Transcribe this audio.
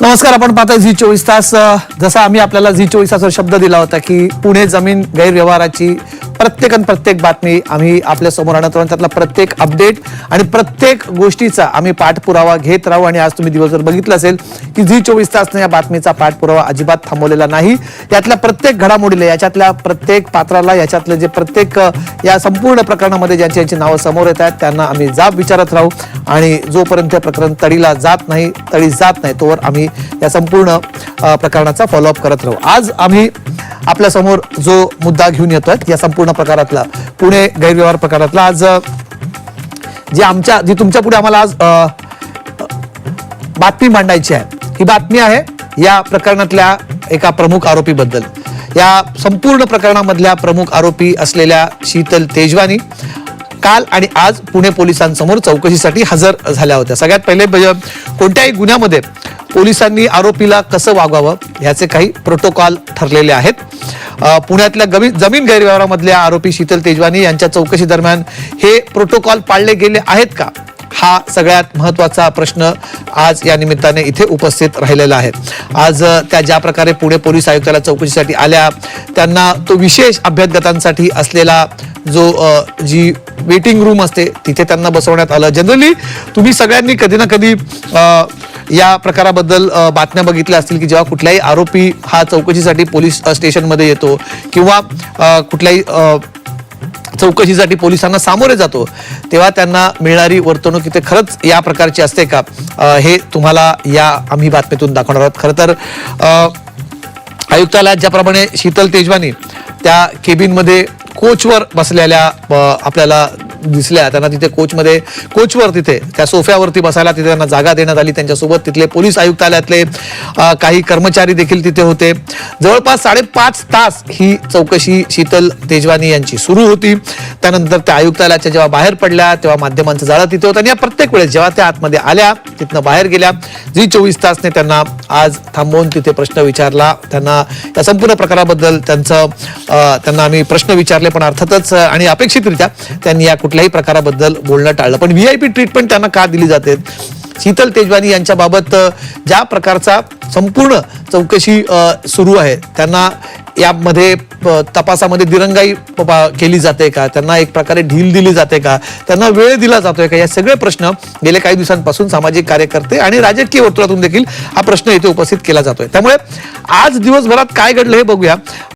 नमस्कार आपण पाहता झी चोवीस तास. जसा आम्ही आपल्याला झी चोवीस तासवर शब्द दिला होता की पुणे जमीन गैरव्यवहाराची प्रत्येक आणि प्रत्येक बातमी आम्ही आपल्यासमोर आणत राहू त्यातला प्रत्येक अपडेट आणि प्रत्येक गोष्टीचा आम्ही पाठपुरावा घेत राहू. आणि आज तुम्ही दिवसभर बघितलं असेल की झी चोवीस तासने या बातमीचा पाठपुरावा अजिबात थांबवलेला नाही. यातल्या प्रत्येक घडामोडीला याच्यातल्या प्रत्येक पात्राला याच्यातले जे प्रत्येक या संपूर्ण प्रकरणामध्ये ज्यांची यांची नावं समोर येत आहेत त्यांना आम्ही जाब विचारत राहू. आणि जोपर्यंत प्रकरण तडीला जात नाही तळी जात नाही तोवर आम्ही या संपूर्ण प्रकरणाचा फॉलोअप करत राहू. आज आम्ही आपल्यासमोर जो मुद्दा घेऊन येतोय या संपूर्ण प्रकारातला. पुणे गैरव्यवहार प्रकारातला. आज जे आमच्या जी तुमच्यापुढे आम्हाला आज बातमी मांडायची आहे ही बातमी आहे या प्रकरणातल्या एका प्रमुख आरोपीबद्दल. या संपूर्ण प्रकरणामधल्या प्रमुख आरोपी असलेल्या शीतल तेजवानी काल आणि आज पुणे पोलिसांसमोर चौकशीसाठी हजर झाल्या होत्या. सगळ्यात पहिले कोणत्याही गुन्ह्यामध्ये पोलिसांनी आरोपीला कसं वागवावं ह्याचे काही प्रोटोकॉल ठरलेले आहेत. पुण्यातल्या गमी जमीन गैरव्यवहारामधल्या आरोपी शीतल तेजवानी यांच्या चौकशी दरम्यान हे प्रोटोकॉल पाळले गेले आहेत का? हा सगळ्यात महत्त्वाचा प्रश्न आज या निमित्ताने इथे उपस्थित राहिलेला आहे. आज त्या ज्या प्रकारे पुणे पोलीस आयुक्ताला चौकशीसाठी आल्या त्यांना तो विशेष अभ्यासगतांसाठी असलेला जो जी वेटिंग रूम असते तिथे त्यांना बसवण्यात आलं. जनरली तुम्ही सगळ्यांनी कधी ना कधी या प्रकाराबद्दल बातम्या बघितल्या असतील की जेव्हा कुठलाही आरोपी हा चौकशीसाठी पोलीस स्टेशनमध्ये येतो किंवा कुठल्याही चौकशीसाठी पोलिसांना सामोरे जातो तेव्हा त्यांना मिळणारी वर्तणूक इथे खरंच या प्रकारची असते का? हे तुम्हाला या आम्ही बातमीतून दाखवणार आहोत. खरं तर आयुक्तालयात ज्याप्रमाणे शीतल तेजवानी त्या केबिनमध्ये कोचवर बसलेल्या आपल्याला दिसल्या. त्यांना तिथे कोचमध्ये कोचवर तिथे त्या सोफ्यावरती बसायला तिथे त्यांना जागा देण्यात आली. त्यांच्यासोबत तिथले पोलीस आयुक्तालयातले काही कर्मचारी देखील तिथे होते. जवळपास साडेपाच तास ही चौकशी शीतल तेजवानी यांची सुरू होती. त्यानंतर त्या आयुक्तालयाच्या जेव्हा बाहेर पडल्या तेव्हा माध्यमांचं जाळं तिथे होतं. आणि या प्रत्येक वेळेस जेव्हा त्या आतमध्ये आल्या तिथनं बाहेर गेल्या जी चोवीस तासने त्यांना आज थांबवून तिथे प्रश्न विचारला. त्यांना या संपूर्ण प्रकाराबद्दल त्यांचं त्यांना आम्ही प्रश्न विचारले पण अर्थातच आणि अपेक्षितरित्या त्यांनी या कुठल्याही प्रकाराबद्दल बोलणं टाळलं. पण व्ही आय पी ट्रीटमेंट त्यांना का दिली जाते? शीतल तेजवानी यांच्याबाबत ज्या प्रकारचा संपूर्ण चौकशी सुरू आहे त्यांना यामध्ये तपासामध्ये दिरंगाई केली जाते का? त्यांना एक प्रकारे ढील दिली जाते का? त्यांना वेळ दिला जातोय का? या सगळे प्रश्न गेले काही दिवसांपासून सामाजिक कार्यकर्ते आणि राजकीय वर्तुळातून देखील हा प्रश्न इथे उपस्थित केला जातोय. त्यामुळे आज दिवसभरात काय घडलं हे बघूया.